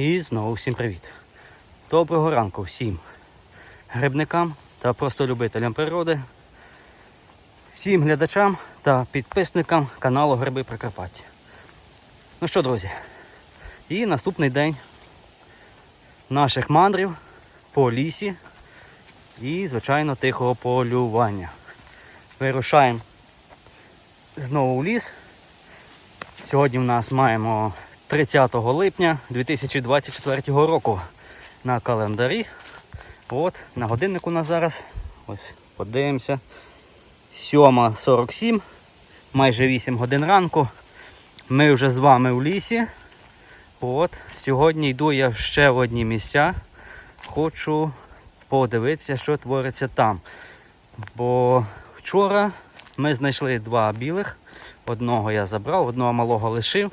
І знову всім привіт. Доброго ранку всім грибникам та просто любителям природи, всім глядачам та підписникам каналу Гриби Прикарпаття. Ну що, друзі, і наступний день наших мандрів по лісі і, звичайно, тихого полювання. Вирушаємо знову в ліс. Сьогодні в нас маємо 30 липня 2024 року на календарі. От, на годиннику у нас зараз. Ось, подивимося. 7.47, майже 8 годин ранку. Ми вже з вами в лісі. От, сьогодні йду я ще в одні місця. Хочу подивитися, що твориться там. Бо вчора ми знайшли два білих. Одного я забрав, одного малого лишив.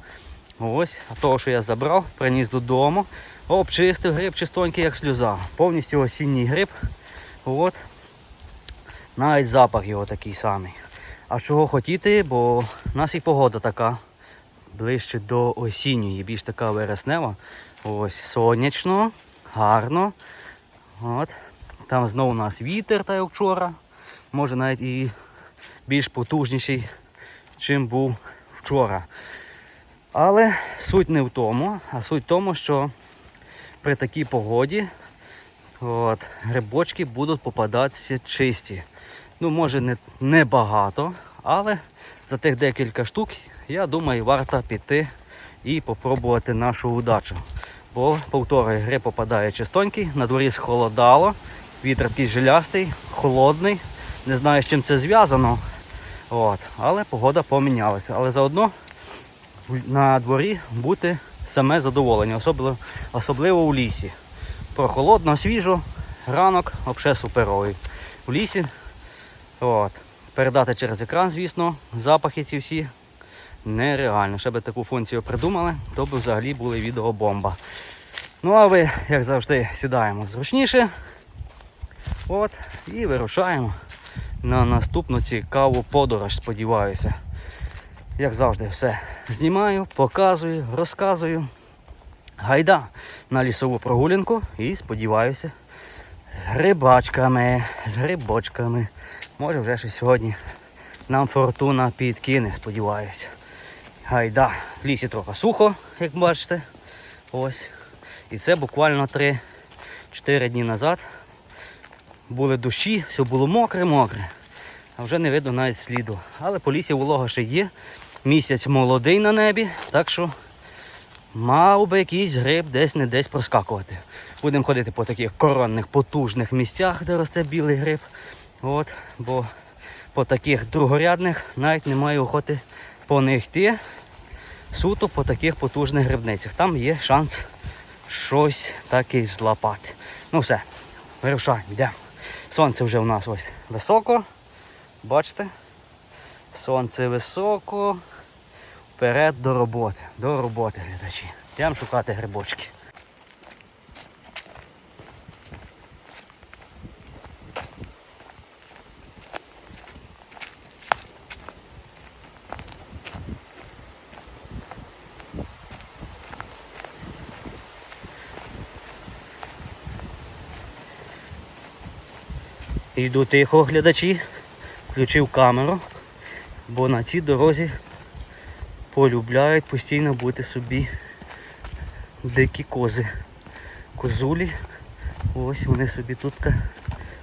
Ось, а того, що я забрав, приніс додому, обчистив гриб чистонький, як сльоза. Повністю осінній гриб. От. Навіть запах його такий самий. А чого хотіти, бо в нас і погода така. Ближче до осінньої, більш така вереснева. Ось сонячно, гарно. От. Там знову у нас вітер, так як вчора. Може навіть і більш потужніший, чим був вчора. Але суть не в тому, а суть в тому, що при такій погоді от, грибочки будуть попадатися чисті. Ну, може не, не багато, але за тих декілька штук, я думаю, варто піти і попробувати нашу удачу. Бо, повторюю, гриб попадає чистонький, на дворі схолодало, вітер такий жилястий, холодний. Не знаю, з чим це зв'язано. От. Але погода помінялася. Але заодно на дворі бути саме задоволення, особливо, особливо у лісі. Прохолодно, свіжо, ранок взагалі суперовий. У лісі от, передати через екран, звісно, запахи ці всі нереально. Ще би таку функцію придумали, то б взагалі були відеобомба. Ну а ви, як завжди, сідаємо зручніше. От, і вирушаємо на наступну цікаву подорож, сподіваюся. Як завжди, все знімаю, показую, розказую. Гайда на лісову прогулянку і сподіваюся, з грибачками, з грибочками. Може вже щось сьогодні нам фортуна підкине, сподіваюся. Гайда. В лісі трохи сухо, як бачите. Ось. І це буквально 3-4 дні назад. Були дощі, все було мокре-мокре. А вже не видно навіть сліду. Але по лісі волога ще є. Місяць молодий на небі, так що мав би якийсь гриб десь не десь проскакувати. Будемо ходити по таких коронних, потужних місцях, де росте білий гриб. От, бо по таких другорядних навіть немає охоти по них йти. Суто по таких потужних грибницях. Там є шанс щось таке злапати. Ну все, вирушаємо, йдемо. Сонце вже у нас ось високо. Бачите? Сонце високо. Вперед до роботи. До роботи, глядачі. Йдемо шукати грибочки. Йду тихо, глядачі. Включив камеру, бо на цій дорозі полюбляють постійно бути собі дикі кози. Козулі. Ось вони собі тут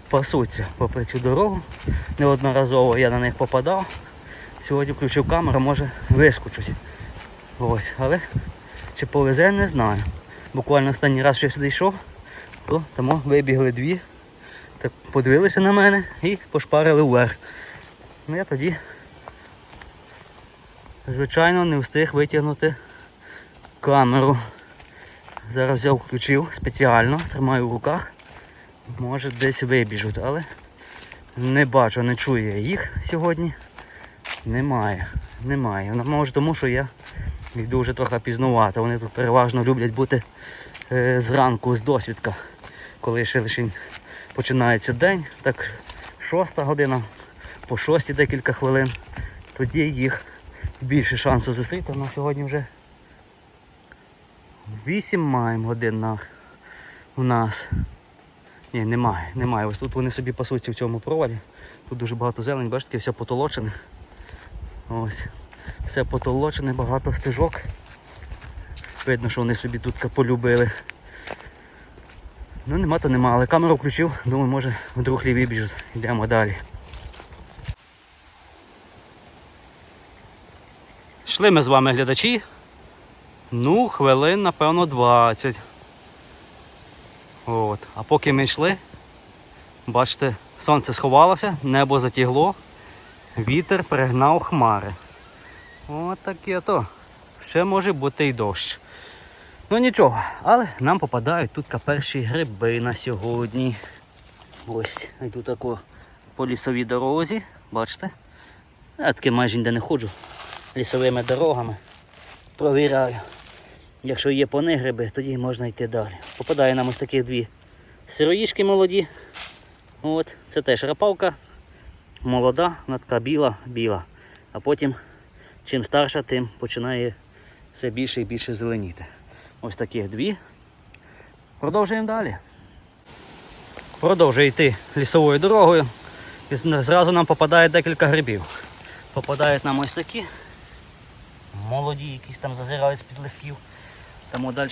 пасуться попри цю дорогу. Неодноразово я на них попадав. Сьогодні включив камеру, може вискочуть. Ось, але чи повезе, не знаю. Буквально останній раз, що я сюди йшов, то тому вибігли дві, так подивилися на мене і пошпарили вверх. Ну я тоді, звичайно, не встиг витягнути камеру. Зараз взяв, включив спеціально, тримаю в руках. Може десь вибіжуть, але не бачу, не чую я їх сьогодні. Немає. Немає. Ну, Може тому, що я йду вже трохи пізнувато. Вони тут переважно люблять бути е, зранку з досвідка, коли ще лише починається день, так шоста година, по шостій декілька хвилин. Тоді їх більше шансу зустріти. На сьогодні вже Вісім маємо годин на, у нас. Ні, немає, немає. Ось тут вони собі пасуться в цьому провалі. Тут дуже багато зелень, бачите, все потолочене. Ось. Все потолочене, багато стежок. Видно, що вони собі тут полюбили. Ну нема то нема, але камеру включив, думаю, може вдруг ліві біжуть. Йдемо далі. Йшли ми з вами глядачі. Ну, хвилин, напевно, 20. От. А поки ми йшли, бачите, сонце сховалося, небо затягло, вітер перегнав хмари. От таке то. Ще може бути і дощ. Ну нічого, але нам попадають тут перші гриби на сьогодні. Ось, йду тако по лісовій дорозі, бачите? Я таки майже ніде не ходжу лісовими дорогами. Провіряю. Якщо є по тоді можна йти далі. Попадає нам ось такі дві сироїшки молоді. От, це теж рапавка. Молода, вона така біла, біла. А потім, чим старша, тим починає все більше і більше зеленіти. Ось таких дві. Продовжуємо далі. Продовжує йти лісовою дорогою. І зразу нам попадає декілька грибів. Попадають нам ось такі. Молоді, якісь там зазирають з-під листків. Тому далі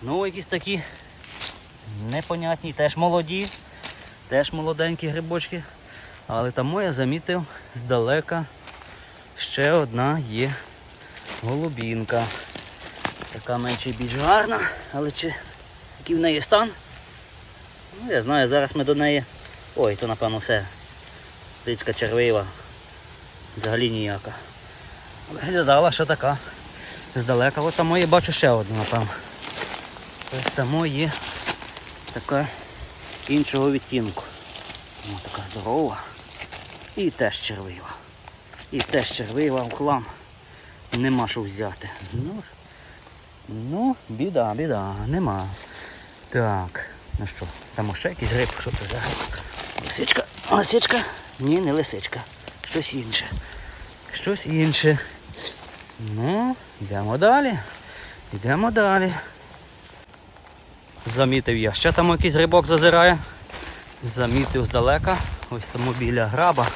знову якісь такі непонятні, теж молоді, теж молоденькі грибочки. Але тому я замітив здалека ще одна є голубінка. Така менше більш гарна, але чи який в неї стан? Ну, я знаю, зараз ми до неї... Ой, то напевно все. Птичка червива. Взагалі ніяка. Виглядала, що така. Здалека. От там я бачу ще одну, напевно. Ось там є така іншого відтінку. О, така здорова. І теж червива. І теж червива в хлам. Нема що взяти. Ну, ну біда, біда, нема. Так, ну що, там ще якийсь гриб, що це за? Лисичка, лисичка? Ні, не лисичка. Щось інше. Щось інше. Ну, йдемо далі. Йдемо далі. Замітив я. Ще там якийсь рибок зазирає. Замітив здалека. Ось тому біля граба.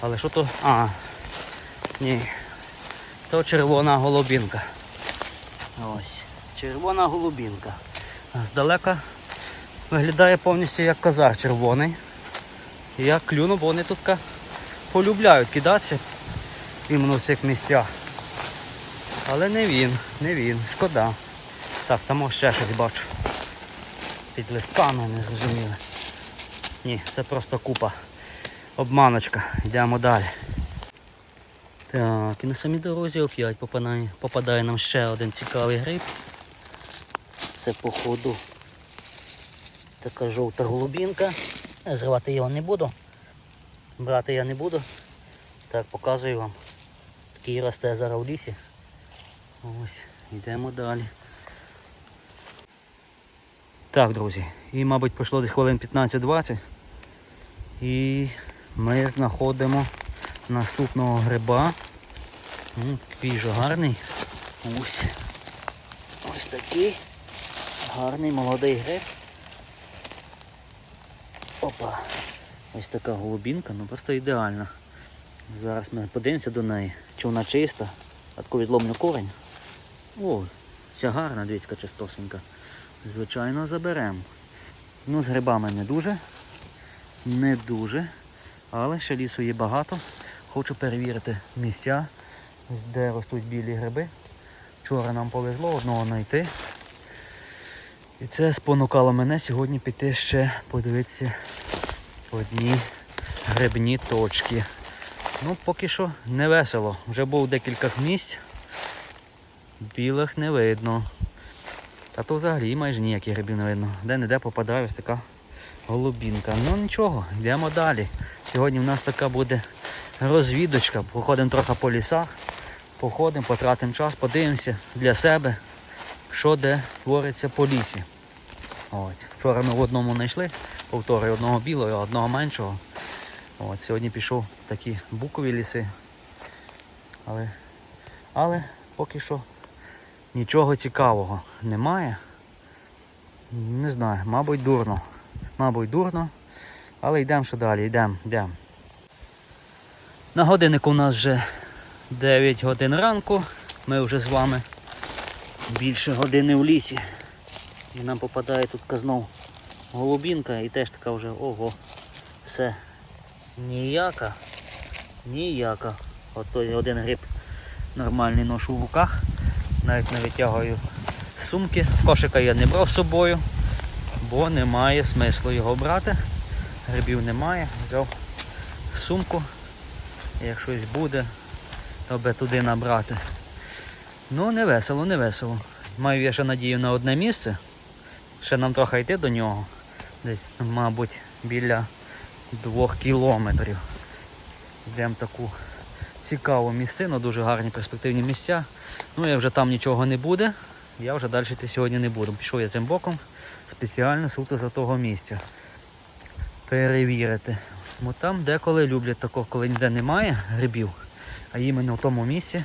Але що то... А, ні. То червона голубінка. Ось. Червона голубінка. Здалека виглядає повністю як козар червоний. Я клюну, бо вони тут полюбляють кидатися іменно в цих місцях. Але не він, не він, шкода. Так, там ще щось бачу. Під листками не зрозуміло. Ні, це просто купа. Обманочка. Йдемо далі. Так, і на самій дорозі опять попадає, попадає нам ще один цікавий гриб. Це походу така жовта голубінка. Зривати його не буду. Брати я не буду. Так, показую вам. Такий росте зараз в лісі. Ось, йдемо далі. Так, друзі, і мабуть пройшло десь хвилин 15-20. І ми знаходимо наступного гриба. М, Такий же гарний. Ось. Ось такий гарний молодий гриб. Опа. Ось така голубінка, ну просто ідеальна. Зараз ми подивимося до неї, чи вона чиста. Таку відломну корень. О, ця гарна, дивіться, чистосенька. Звичайно, заберемо. Ну, з грибами не дуже. Не дуже. Але ще лісу є багато. Хочу перевірити місця, де ростуть білі гриби. Вчора нам повезло одного знайти. І це спонукало мене сьогодні піти ще подивитися одні грибні точки. Ну, поки що не весело. Вже був декілька місць. Білих не видно. Та то взагалі майже ніяких грибів не видно. Де-не-де попадає ось така голубінка. Ну нічого, йдемо далі. Сьогодні в нас така буде розвідочка. Походимо трохи по лісах, походимо, потратимо час, подивимося для себе, що де твориться по лісі. Ось. Вчора ми в одному знайшли, повторюю, одного білого, одного меншого. От, сьогодні пішов такі букові ліси. Але, але поки що нічого цікавого немає. Не знаю, мабуть, дурно. Мабуть, дурно. Але йдемо ще далі, йдемо, йдемо. На годиннику у нас вже 9 годин ранку. Ми вже з вами більше години в лісі. І нам попадає тут знов голубінка і теж така вже ого. Все. Ніяка. Ніяка. От той один гриб нормальний ношу в руках. Навіть не витягую сумки. Кошика я не брав з собою, бо немає смислу його брати. Грибів немає. Взяв сумку. Як щось буде, аби туди набрати. Ну, не весело, не весело. Маю я ще надію на одне місце. Ще нам трохи йти до нього. Десь, мабуть, біля двох кілометрів. Йдемо таку цікаву місцину, дуже гарні перспективні місця. Ну, як вже там нічого не буде, я вже далі йти сьогодні не буду. Пішов я цим боком спеціально суто за того місця. Перевірити. Бо там деколи люблять такого, коли ніде немає грибів, а іменно в тому місці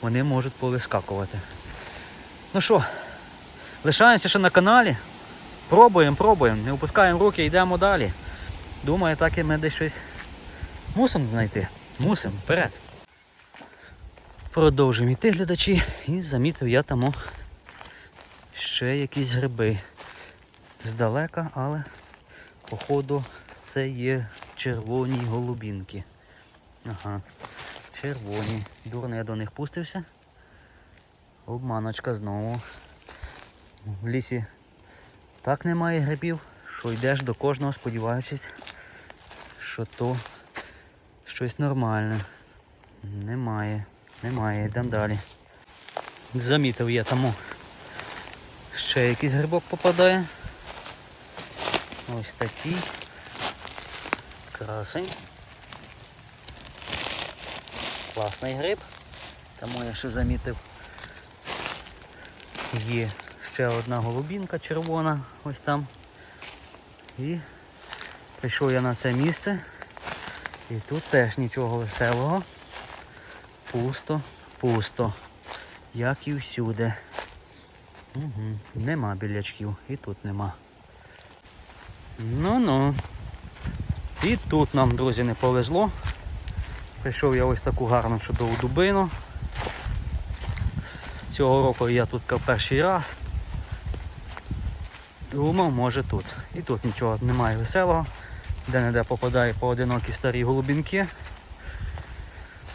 вони можуть повискакувати. Ну що, лишаємося ще на каналі. Пробуємо, пробуємо, не опускаємо руки, йдемо далі. Думаю, так і ми десь щось мусимо знайти. Мусимо, вперед. Продовжуємо йти глядачі і замітив я там ще якісь гриби. Здалека, але походу це є червоні голубінки. Ага, червоні. Дурно я до них пустився. Обманочка знову. В лісі так немає грибів, що йдеш до кожного, сподіваючись, що то щось нормальне. Немає, немає, йдемо далі. Замітив я тому. Ще якийсь грибок попадає. Ось такий. Красень. Класний гриб. Тому я ще замітив. Є ще одна голубінка червона, ось там. І прийшов я на це місце. І тут теж нічого веселого. Пусто, пусто. Як і всюди. Угу. Нема білячків. І тут нема. Ну-ну. І тут нам, друзі, не повезло. Прийшов я ось таку гарну чудову дубину. Цього року я тут перший раз. Думав, може тут. І тут нічого немає веселого. Де-не-де попадає поодинокі старі голубінки.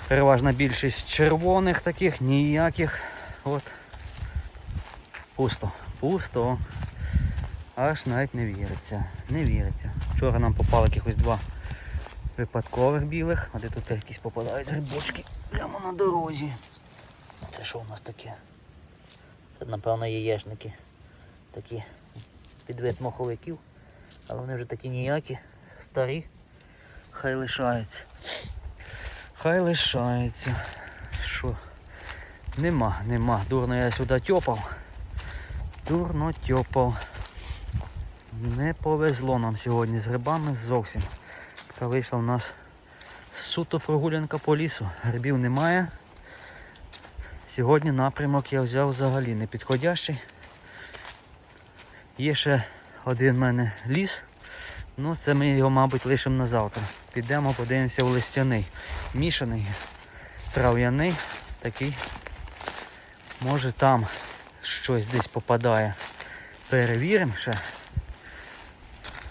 Переважна більшість червоних таких, ніяких. От. Пусто. Пусто. Аж навіть не віриться. Не віриться. Вчора нам попало якихось два випадкових білих, а де тут якісь попадають грибочки прямо на дорозі. Це що у нас таке? Це напевно яєшники. Такі під вид моховиків. Але вони вже такі ніякі, старі. Хай лишаються. Хай лишаються. Що? Нема, нема. Дурно я сюди тьопав. Дурно тьопав. Не повезло нам сьогодні з грибами зовсім. Така вийшла у нас суто прогулянка по лісу. Грибів немає. Сьогодні напрямок я взяв взагалі не підходящий. Є ще один в мене ліс. Ну це ми його, мабуть, лишимо на завтра. Підемо, подивимося в листяний. Мішаний, трав'яний, такий. Може там щось десь попадає. Перевіримо ще.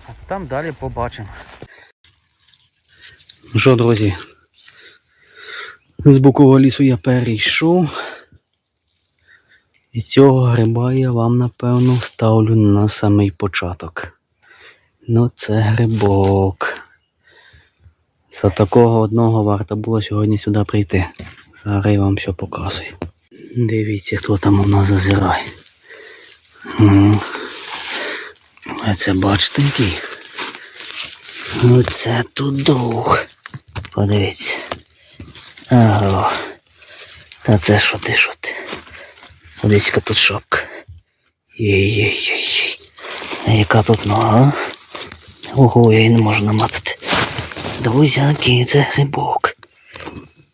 А там далі побачимо. Ну що, друзі? З бокового лісу я перейшов. І цього гриба я вам напевно ставлю на самий початок. Ну це грибок. За такого одного варто було сьогодні сюди прийти. Зараз я вам все показую. Дивіться, хто там у нас зазирає. М. Оце бачите який. Оце тут друг. Подивіться. Ага. Та це що ти, що ти? Подивіться, тут шапка. Єй-єй-єй. А яка тут нога? Ого, я її не можу наматити. Друзяки, це грибок.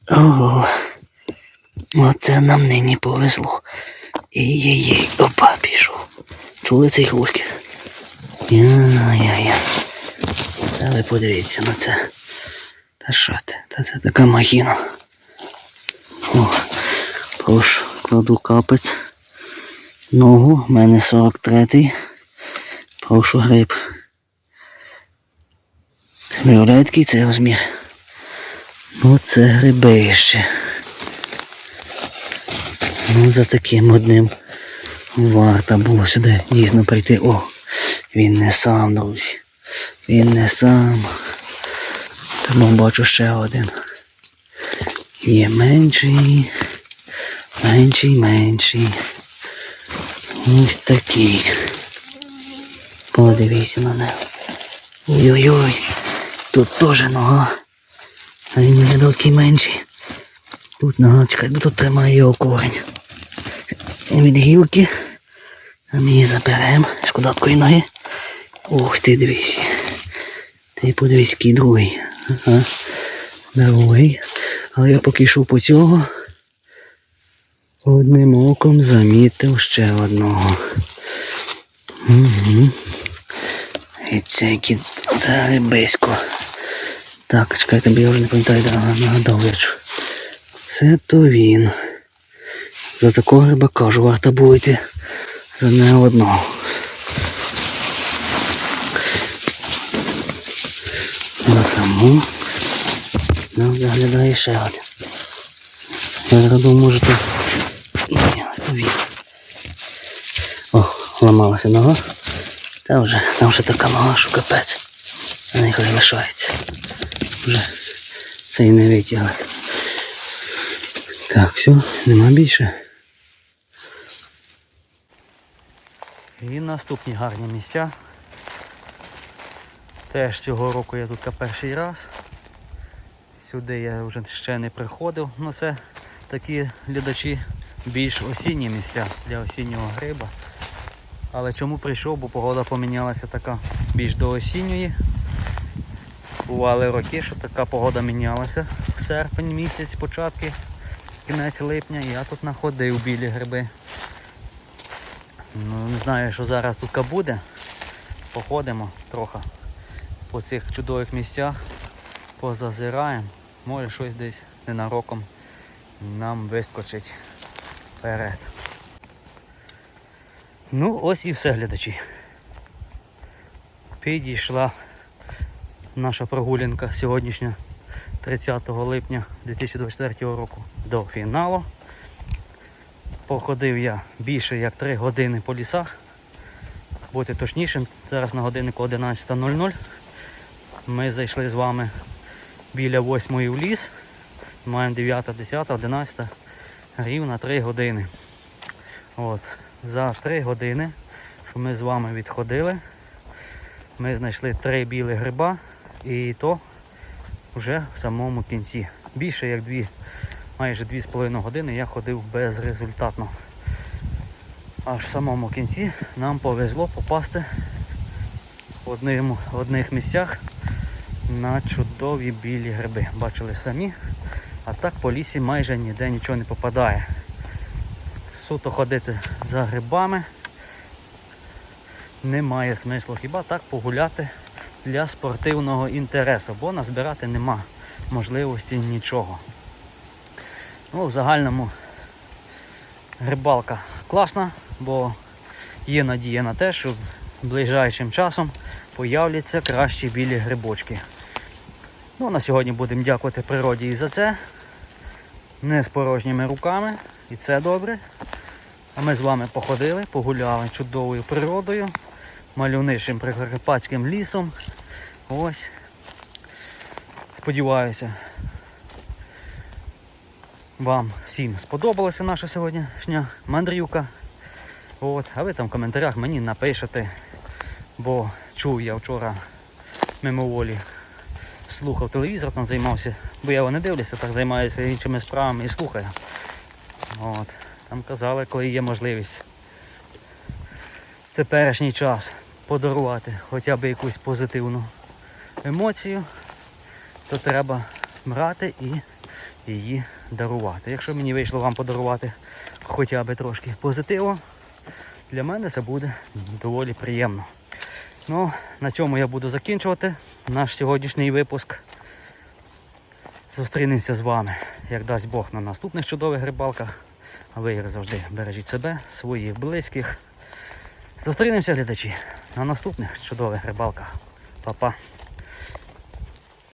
Ого. Оце нам нині повезло. Ей-ей-ей, опа, пішов. Чули цей хрускіт? Я-я-я. Та подивіться на це. Та що ти? Та це така махіна. О, прошу, кладу капець. Ногу, в мене 43-й. Прошу гриб. Виявляє такий цей розмір. Ну це грибище. Ну за таким одним варто було сюди дійсно прийти. О, він не сам, друзі. Він не сам. Тому бачу ще один. Є менший. Менший, менший. Ось такий. Подивіться на нього. Ой-ой-ой. Тут теж нога. А він не такий менший. Тут нога, чекай, бо тут тримає його корень. Від гілки. А ми її заберемо. Шкода такої ноги. Ух ти дивись. Ти подивись, який другий. Ага. Другий. Але я поки йшов по цього. Одним оком замітив ще одного. Угу. І це які це грибисько. Так, чекайте, бо я вже не пам'ятаю, де нагадав я. Це то він. За такого гриба кажу, варто було йти за не одного. Тому. Ну, заглядає ще один. Я зараз думав, може то. Ні, то він. О, ламалася нога. Та вже, там вже така нога, що капець. А нехай лишається. Вже це і не витягли. Так, все, нема більше. І наступні гарні місця. Теж цього року я тут перший раз. Сюди я вже ще не приходив. Ну це такі глядачі більш осінні місця для осіннього гриба. Але чому прийшов, бо погода помінялася така більш до осінньої. Бували роки, що така погода мінялася в серпень місяць, початки, кінець липня, і я тут знаходив білі гриби. Ну, не знаю, що зараз тут буде. Походимо трохи по цих чудових місцях, позазираємо. Може щось десь ненароком нам вискочить вперед. Ну, ось і все, глядачі. Підійшла наша прогулянка сьогоднішня 30 липня 2024 року до фіналу. Походив я більше як 3 години по лісах. Бути точнішим, зараз на годиннику 11.00. Ми зайшли з вами біля 8 в ліс. Маємо 9, 10, 11, рівно 3 години. От. За 3 години, що ми з вами відходили, ми знайшли 3 білі гриба і то вже в самому кінці. Більше як 2, майже 2,5 години я ходив безрезультатно. Аж в самому кінці нам повезло попасти в одному, в одних місцях на чудові білі гриби. Бачили самі, а так по лісі майже ніде нічого не попадає. Суто ходити за грибами немає смислу. Хіба так погуляти для спортивного інтересу, бо назбирати нема можливості нічого. Ну, в загальному рибалка класна, бо є надія на те, що ближайшим часом появляться кращі білі грибочки. Ну, на сьогодні будемо дякувати природі і за це. Не з порожніми руками, і це добре. А ми з вами походили, погуляли чудовою природою, мальовничим прикарпатським лісом. Ось. Сподіваюся, вам всім сподобалася наша сьогоднішня мандрівка. От. А ви там в коментарях мені напишете, бо чув я вчора мимоволі слухав телевізор, там займався, бо я його не дивлюся, так займаюся іншими справами і слухаю. От. Там казали, коли є можливість теперішній час подарувати хоча б якусь позитивну емоцію, то треба брати і її дарувати. Якщо мені вийшло вам подарувати хоча б трошки позитиву, для мене це буде доволі приємно. Ну, на цьому я буду закінчувати наш сьогоднішній випуск. Зустрінемося з вами, як дасть Бог, на наступних чудових рибалках. А ви, як завжди, бережіть себе, своїх близьких. Зустрінемося, глядачі, на наступних чудових рибалках. Па-па.